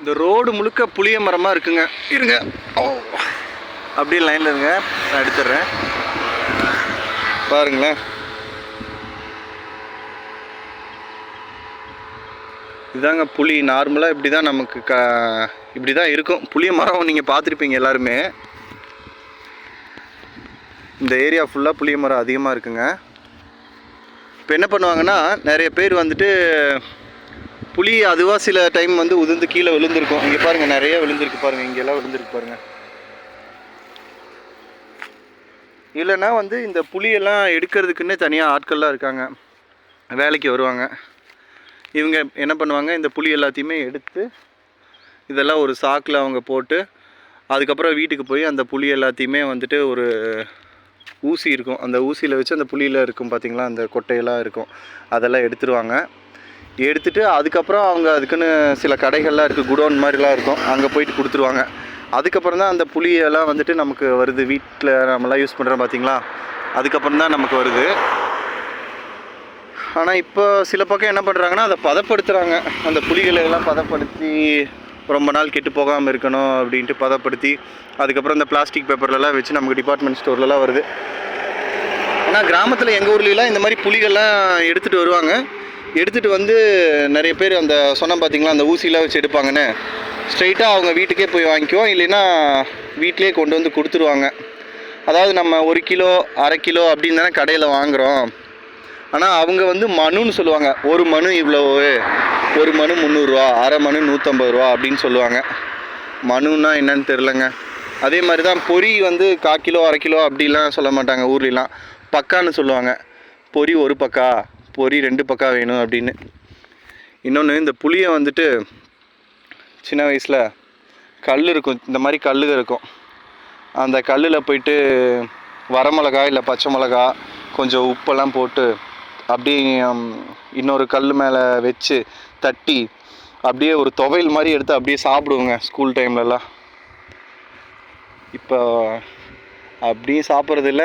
இந்த ரோடு முழுக்க புளிய மரமாக இருக்குங்க. இருங்க. ஓ. அப்படியே லைனில் இருங்க. நான் எடுத்துடுறேன். பாருங்களேன். இதாங்க புளி. நார்மலாக இப்படி தான் நமக்கு க இப்படி தான் இருக்கும். புளிய மரம் நீங்கள் பார்த்துருப்பீங்க எல்லாருமே. இந்த ஏரியா ஃபுல்லாக புளிய மரம் அதிகமாக இருக்குங்க. இப்போ என்ன பண்ணுவாங்கன்னா நிறைய பேர் வந்துட்டு புளி அதுவாக சில டைம் வந்து உதிர்ந்து கீழே விழுந்திருக்கும். இங்கே பாருங்கள் நிறைய விழுந்திருக்கு பாருங்கள் இங்கெல்லாம் விழுந்திருக்கு பாருங்கள் இல்லைன்னா வந்து இந்த புளியெல்லாம் எடுக்கிறதுக்குன்னே தனியாக ஆட்கள்லாம் இருக்காங்க. வேலைக்கு வருவாங்க. இவங்க என்ன பண்ணுவாங்க இந்த புளி எல்லாத்தையுமே எடுத்து இதெல்லாம் ஒரு சாக்கில் அவங்க போட்டு அதுக்கப்புறம் வீட்டுக்கு போய் அந்த புளி எல்லாத்தையுமே வந்துட்டு ஒரு ஊசி இருக்கும். அந்த ஊசியில் வச்சு அந்த புளியில் இருக்கும் பார்த்தீங்களா அந்த கொட்டையெல்லாம் இருக்கும். அதெல்லாம் எடுத்துருவாங்க. எடுத்துட்டு அதுக்கப்புறம் அவங்க அதுக்குன்னு சில கடைகள்லாம் இருக்குது குடோன் மாதிரிலாம் இருக்கும். அங்கே போயிட்டு கொடுத்துருவாங்க. அதுக்கப்புறம் தான் அந்த புளியெல்லாம் வந்துட்டு நமக்கு வருது. வீட்டில் நம்மலாம் யூஸ் பண்ணுறோம் பார்த்தீங்களா அதுக்கப்புறம் தான் நமக்கு வருது. ஆனால் இப்போ சில பக்கம் என்ன பண்ணுறாங்கன்னா அதை பதப்படுத்துகிறாங்க அந்த புளிகளை எல்லாம் பதப்படுத்தி ரொம்ப நாள் கெட்டு போகாமல் இருக்கணும் அப்படின்ட்டு பதப்படுத்தி அதுக்கப்புறம் இந்த பிளாஸ்டிக் பேப்பர்லலாம் வச்சு நமக்கு டிபார்ட்மெண்ட் ஸ்டோர்லலாம் வருது. ஆனால் கிராமத்தில் எங்கள் ஊர்லலாம் இந்த மாதிரி புளிகள்லாம் எடுத்துகிட்டு வருவாங்க. எடுத்துகிட்டு வந்து நிறைய பேர் அந்த சொன்னால் பார்த்தீங்களா அந்த ஊசிலாம் வச்சு எடுப்பாங்கன்னு. ஸ்ட்ரைட்டாக அவங்க வீட்டுக்கே போய் வாங்கிக்குவோம் இல்லைன்னா வீட்டிலே கொண்டு வந்து கொடுத்துருவாங்க. அதாவது நம்ம ஒரு கிலோ அரை கிலோ அப்படின்னு தானே கடையில் வாங்குகிறோம் ஆனால் அவங்க வந்து மனுன்னு சொல்லுவாங்க. ஒரு மனு இவ்வளவு ஒரு மனு முந்நூறுரூவா அரை மனு நூற்றம்பது ரூபா அப்படின்னு சொல்லுவாங்க. மனுன்னா என்னன்னு தெரிலங்க அதே மாதிரி தான் பொரி வந்து கா கிலோ அரை கிலோ அப்படிலாம் சொல்ல மாட்டாங்க ஊர்லலாம். பக்கான்னு சொல்லுவாங்க. பொரி ஒரு பக்கா பொரி ரெண்டு பக்கம் வேணும் அப்படின்னு. இன்னொன்று இந்த புளியை வந்துட்டு சின்ன வயசில் கல் இருக்கும் இந்த மாதிரி கல் இருக்கும். அந்த கல்லில் போயிட்டு வரமிளகா இல்லை பச்சை மிளகா கொஞ்சம் உப்பெல்லாம் போட்டு அப்படியே இன்னொரு கல் மேலே வச்சு தட்டி அப்படியே ஒரு துவையல் மாதிரி எடுத்து அப்படியே சாப்பிடுவோங்க ஸ்கூல் டைம்லலாம் இப்போ அப்படியும் சாப்பிட்றதில்ல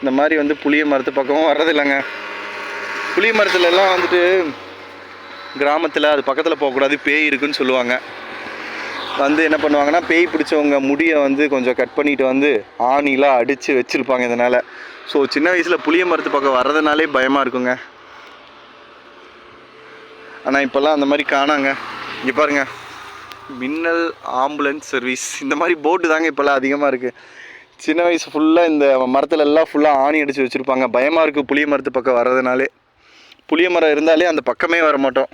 இந்த மாதிரி வந்து புளிய மரத்து பக்கமும் வர்றதில்லைங்க. புளிய மரத்துல எல்லாம் வந்துட்டு கிராமத்தில் அது பக்கத்தில் போகக்கூடாது பேய் இருக்குன்னு சொல்லுவாங்க. வந்து என்ன பண்ணுவாங்கன்னா பேய் பிடிச்சவங்க முடியை வந்து கொஞ்சம் கட் பண்ணிட்டு வந்து ஆணிலாம் அடித்து வச்சுருப்பாங்க இதனால். ஸோ சின்ன வயசில் புளிய மரத்து பக்கம் வர்றதுனாலே பயமாக இருக்குங்க. ஆனால் இப்போல்லாம் அந்த மாதிரி காணாங்க. இங்கே பாருங்க. மின்னல் ஆம்புலன்ஸ் சர்வீஸ். இந்த மாதிரி போட்டு தாங்க இப்போல்லாம் அதிகமாக இருக்குது சின்ன வயசு ஃபுல்லாக இந்த மரத்துல எல்லாம் ஃபுல்லாக ஆணி அடித்து வச்சுருப்பாங்க. பயமாக இருக்குது புளிய மரத்து பக்கம் வர்றதுனாலே. புளிய மரம் இருந்தாலே அந்த பக்கமே வர மாட்டோம்